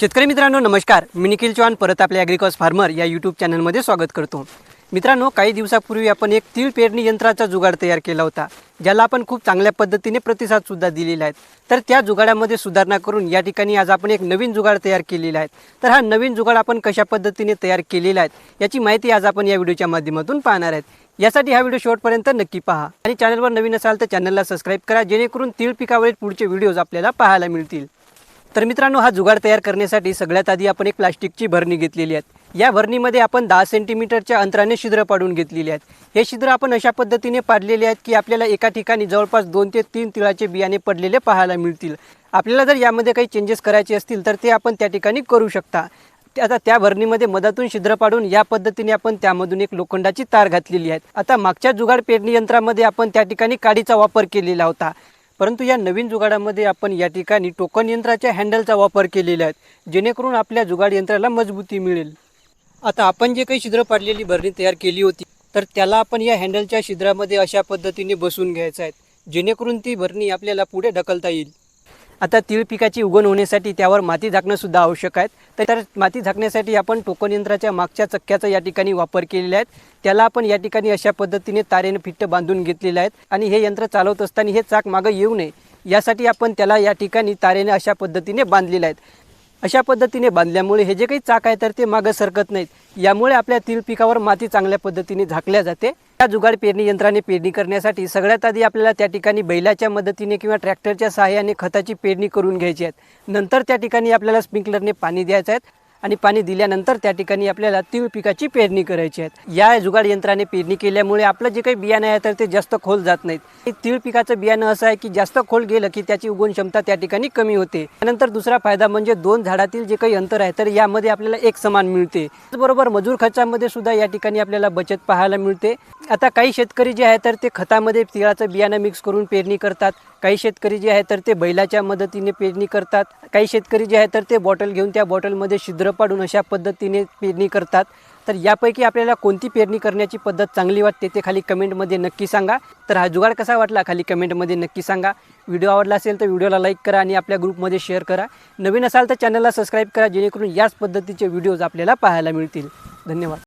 शेतकरी मित्रांनो नमस्कार. मी निखिल चौहान परत आपल्या ॲग्रिकॉस फार्मर या यूट्यूब चॅनलमध्ये स्वागत करतो. मित्रांनो काही दिवसापूर्वी आपण एक तीळ पेरणी यंत्राचा जुगाड तयार केला होता ज्याला आपण खूप चांगल्या पद्धतीने प्रतिसादसुद्धा दिलेला आहे. तर त्या जुगाडामध्ये सुधारणा करून या ठिकाणी आज आपण एक नवीन जुगाड तयार केलेला आहे. तर हा नवीन जुगाड आपण कशा पद्धतीने तयार केलेला आहे याची माहिती आज आपण या व्हिडिओच्या माध्यमातून पाहणार आहेत यासाठी हा व्हिडिओ शेवटपर्यंत नक्की पहा. आणि चॅनलवर नवीन असाल तर चॅनलला सबस्क्राईब करा जेणेकरून तीळ पिकावरील पुढचे व्हिडिओज आपल्याला पाहायला मिळतील. तर मित्रांनो हा जुगाड तयार करण्यासाठी सगळ्यात आधी आपण एक प्लास्टिकची भरणी घेतलेली आहे. या भरणीमध्ये आपण दहा सेंटीमीटरच्या अंतराने छिद्र पाडून घेतलेली आहेत. हे छिद्र आपण अशा पद्धतीने पाडलेले आहेत की आपल्याला एका ठिकाणी जवळपास दोन ते तीन तिळाचे बियाणे पडलेले पाहायला मिळतील. आपल्याला जर यामध्ये काही चेंजेस करायचे असतील तर ते आपण त्या ठिकाणी करू शकता. आता त्या भरणीमध्ये मधातून छिद्र पाडून या पद्धतीने आपण त्यामधून एक लोखंडाची तार घातलेली आहे. आता मागच्या जुगाड पेरणी यंत्रामध्ये आपण त्या ठिकाणी काडीचा वापर केलेला होता. परंतु या नवीन जुगाडामध्ये आपण या ठिकाणी टोकन यंत्राच्या हँडलचा वापर केलेला आहे जेणेकरून आपल्या जुगाड यंत्राला मजबूती मिळेल. आता आपण जे काही छिद्र पाडलेली भरणी तयार केली होती तर त्याला आपण या हँडलच्या छिद्रामध्ये अशा पद्धतीने बसून घ्यायचं आहे जेणेकरून ती भरणी आपल्याला पुढे ढकलता येईल. आता तीळ पिकाची उगवण होण्यासाठी त्यावर माती झाकणंसुद्धा आवश्यक आहे तर माती झाकण्यासाठी आपण टोकन यंत्राच्या मागच्या चक्क्याचा या ठिकाणी वापर केलेला आहे. त्याला आपण या ठिकाणी अशा पद्धतीने तारेने फिट्ट बांधून घेतलेले आहेत आणि हे यंत्र चालवत असताना हे चाक मागं येऊ नये. यासाठी आपण त्याला या ठिकाणी तारेने अशा पद्धतीने बांधलेलं आहेत अशा पद्धतीने बांधल्यामुळे हे जे काही चाक आहे तर ते मागं सरकत नाहीत. यामुळे आपल्या तीळ पिकावर माती चांगल्या पद्धतीने झाकल्या जाते. त्या जुगाड पेरणी यंत्राने पेरणी करण्यासाठी सगळ्यात आधी आपल्याला त्या ठिकाणी बैलाच्या मदतीने किंवा ट्रॅक्टरच्या सहाय्याने खताची पेरणी करून घ्यायची आहेत नंतर त्या ठिकाणी आपल्याला स्प्रिंकलरने पाणी द्यायचं आहे. आणि पाणी दिल्यानंतर त्या ठिकाणी आपल्याला तीळ पिकाची पेरणी करायची आहे या जुगाड यंत्राने पेरणी केल्यामुळे आपलं जे काही बियाणं आहे तर ते जास्त खोल जात नाहीत. हे तीळ पिकाचं बियाणं असं आहे की जास्त खोल गेलं की त्याची उगवण क्षमता त्या ठिकाणी कमी होते. त्यानंतर दुसरा फायदा म्हणजे दोन झाडातील जे काही अंतर आहे तर यामध्ये आपल्याला एक समान मिळते. त्याचबरोबर मजूर खर्चामध्ये सुद्धा या ठिकाणी आपल्याला बचत पाहायला मिळते. आता काही शेतकरी जे आहे तर ते खतामध्ये तिळाचं बियाणं मिक्स करून पेरणी करतात. काही शेतकरी जे आहे तर ते बैलाच्या मदतीने पेरणी करतात. काही शेतकरी जे आहे तर ते बॉटल घेऊन त्या बॉटलमध्ये छिद्र पाडून अशा पद्धतीने पेरणी करतात. तर यापैकी आपल्याला कोणती पेरणी करण्याची पद्धत चांगली वाटते ते खाली कमेंटमध्ये नक्की सांगा. तर हा जुगाड कसा वाटला खाली कमेंटमध्ये नक्की सांगा. व्हिडिओ आवडला असेल तर व्हिडिओला लाईक करा आणि आपल्या ग्रुपमध्ये शेअर करा. नवीन असाल तर चॅनलला सबस्क्राईब करा जेणेकरून याच पद्धतीचे व्हिडिओज आपल्याला पाहायला मिळतील. धन्यवाद.